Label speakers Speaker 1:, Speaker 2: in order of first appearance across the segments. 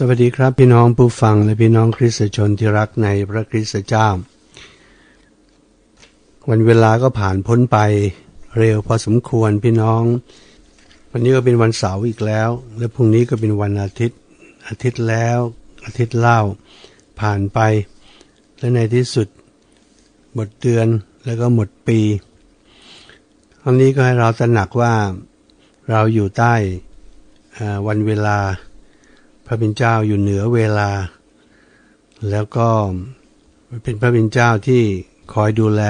Speaker 1: สวัสดีครับพี่น้องผู้ฟังและพี่น้องคริสตชนที่รักในพระคริสตเจ้า วันเวลาก็ผ่านพ้นไปเร็วพอสมควรพี่น้อง วันนี้ก็เป็นวันเสาร์อีกแล้ว และพรุ่งนี้ก็เป็นวันอาทิตย์ อาทิตย์แล้ว อาทิตย์เล่า ผ่านไป และในที่สุดหมดเดือนแล้วก็หมดปีอันนี้ก็ให้เราตระหนักว่าเราอยู่ใต้วันเวลา พระเป็นเจ้าอยู่เหนือเวลา แล้วก็เป็นพระเป็นเจ้าที่คอยดูแล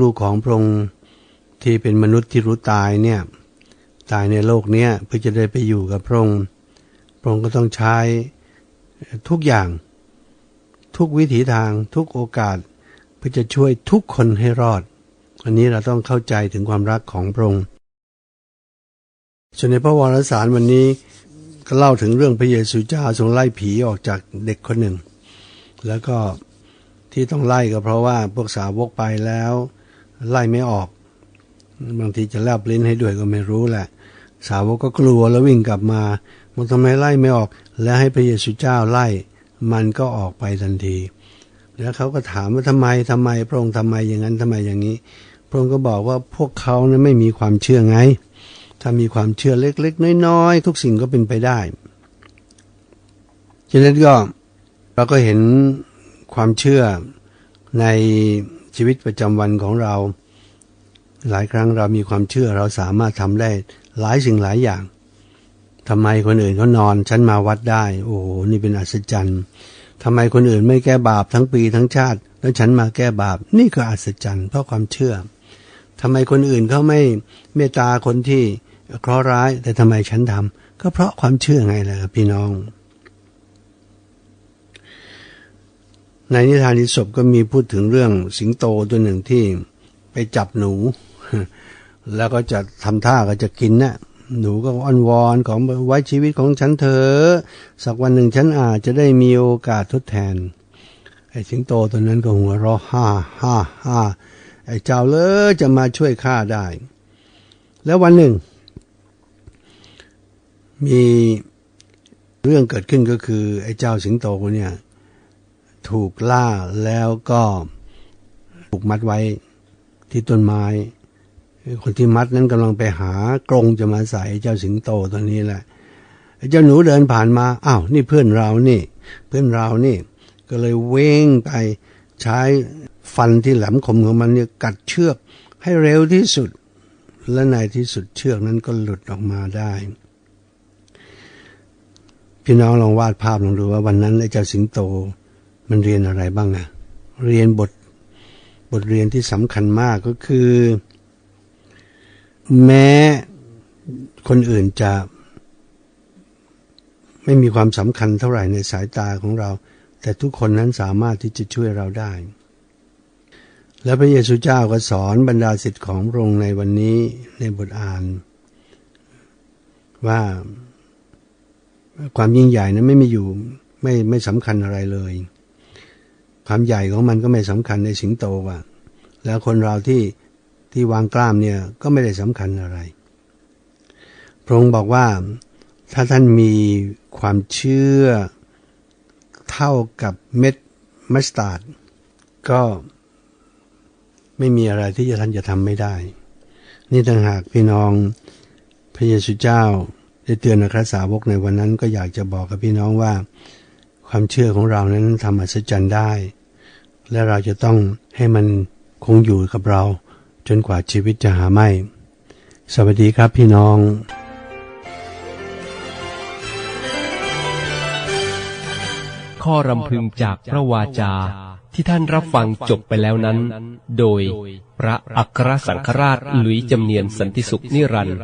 Speaker 1: ลูกๆของพระองค์ที่เป็นมนุษย์ที่รู้ตายเนี่ยตายในโลกเนี้ยเพื่อจะได้ไปอยู่กับพระองค์พระองค์ก็ต้องใช้ทุกอย่าง ทุกวิถีทางทุกโอกาสเพื่อจะช่วยทุกคนให้รอด อันนี้เราต้องเข้าใจถึงความรักของพระองค์ส่วนในพระวรสารวันนี้ ก็เล่าถึงเรื่องพระเยซูเจ้าทรงไล่ผีออกจากเด็กคนหนึ่ง แล้วก็ที่ต้องไล่ก็เพราะว่าพวกสาวกไปแล้ว ไล่ไม่ออก บางทีจะแลบลิ้นให้ด้วยก็ไม่รู้แหละ สาวกก็กลัวแล้ววิ่งกลับมาบอกทำไมไล่ไม่ออก แล้วให้พระเยซูเจ้าไล่ มันก็ออกไปทันที แล้วเขาก็ถามว่าทำไมทำไมพระองค์ทำไมอย่างนั้นทำไมอย่างนี้ พระองค์ก็บอกว่าพวกเขานั้นไม่มีความเชื่อไง ถ้ามีความเชื่อเล็กๆ น้อยๆ ทุกสิ่งก็เป็นไปได้ ฉะนั้นก็เราก็เห็นความเชื่อในชีวิตประจำวันของเรา หลายครั้งเรามีความเชื่อเราสามารถทำได้หลายสิ่งหลายอย่างทำไมคนอื่นเขานอน ฉันมาวัดได้ โอ้โหนี่เป็นอัศจรรย์ทำไมคนอื่นไม่แก้บาปทั้งปีทั้งชาติ แล้วฉันมาแก้บาป นี่ก็อัศจรรย์เพราะความเชื่อทำไมคนอื่นเขาไม่เมตตาคนที่ เคราะห์ร้ายแต่ทำไมฉันทำก็เพราะความเชื่อไงล่ะพี่น้อง ในนิทานอิศบก็มีพูดถึงเรื่องสิงโตตัวหนึ่งที่ไปจับหนู แล้วก็จะทำท่าก็จะกินนะ่ะหนูก็อ้อนวอนของไว้ชีวิตของฉันเถอะสักวันหนึ่งฉันอาจจะได้มีโอกาสทดแทน ไอ้สิงโตตัวนั้นก็หัวเราะฮ่าฮ่าฮ่าไอ้เจ้าเลยจะมาช่วยข้าได้ แล้ววันหนึ่ง มีเรื่องเกิดขึ้นก็คือ ไอ้เจ้าสิงโตเนี่ยถูกล่าแล้วก็ถูกมัดไว้ที่ต้นไม้ คนที่มัดนั้นกำลังไปหากรงจะมาใส่เจ้าสิงโตตัวนี้แหละเจ้าหนูเดินผ่านมาอ้าวนี่เพื่อนเรานี่ เพื่อนเรานี่ ก็เลยเว้งไปใช้ฟันที่แหลมคมของมันเนี่ยกัดเชือกให้เร็วที่สุด และในที่สุดเชือกนั้นก็หลุดออกมาได้ พี่น้องลองวาดภาพลองดูว่าวันนั้นไอ้เจ้าสิงโตมันเรียนอะไรบ้างอะเรียนบทบทเรียนที่สำคัญมากก็คือ แม้คนอื่นจะไม่มีความสำคัญเท่าไหร่ในสายตาของเรา แต่ทุกคนนั้นสามารถที่จะช่วยเราได้ และพระเยซูเจ้าก็สอนบรรดาสิทธิ์ของพระองค์ในวันนี้ในบทอ่าน ว่า ความยิ่งใหญ่นั้นไม่มีอยู่ไม่ไม่สำคัญอะไรเลย ความใหญ่ของมันก็ไม่สำคัญในสิงโตว่ะแล้วคนเราที่ที่วางกล้ามเนี่ยก็ไม่ได้สำคัญอะไร พระองค์บอกว่าถ้าท่านมีความเชื่อเท่ากับเม็ดมัสตาร์ดก็ไม่มีอะไรที่จะท่านจะทำไม่ได้ นี่ต่างหากพี่น้องพระเยซูเจ้า ได้เตือนนักสาวกในวันนั้นก็อยากจะบอกกับพี่น้องว่า ความเชื่อของเรานั้นทำอัศจรรย์ได้ และเราจะต้องให้มันคงอยู่กับเรา จนกว่าชีวิตจะหาไม่ สวัสดีครับพี่น้อง
Speaker 2: ข้อรำพึงจากพระวาจาที่ท่านรับฟังจบไปแล้วนั้น โดยพระอัครสังฆราชหลุยจำเนียนสันติสุขนิรันดร์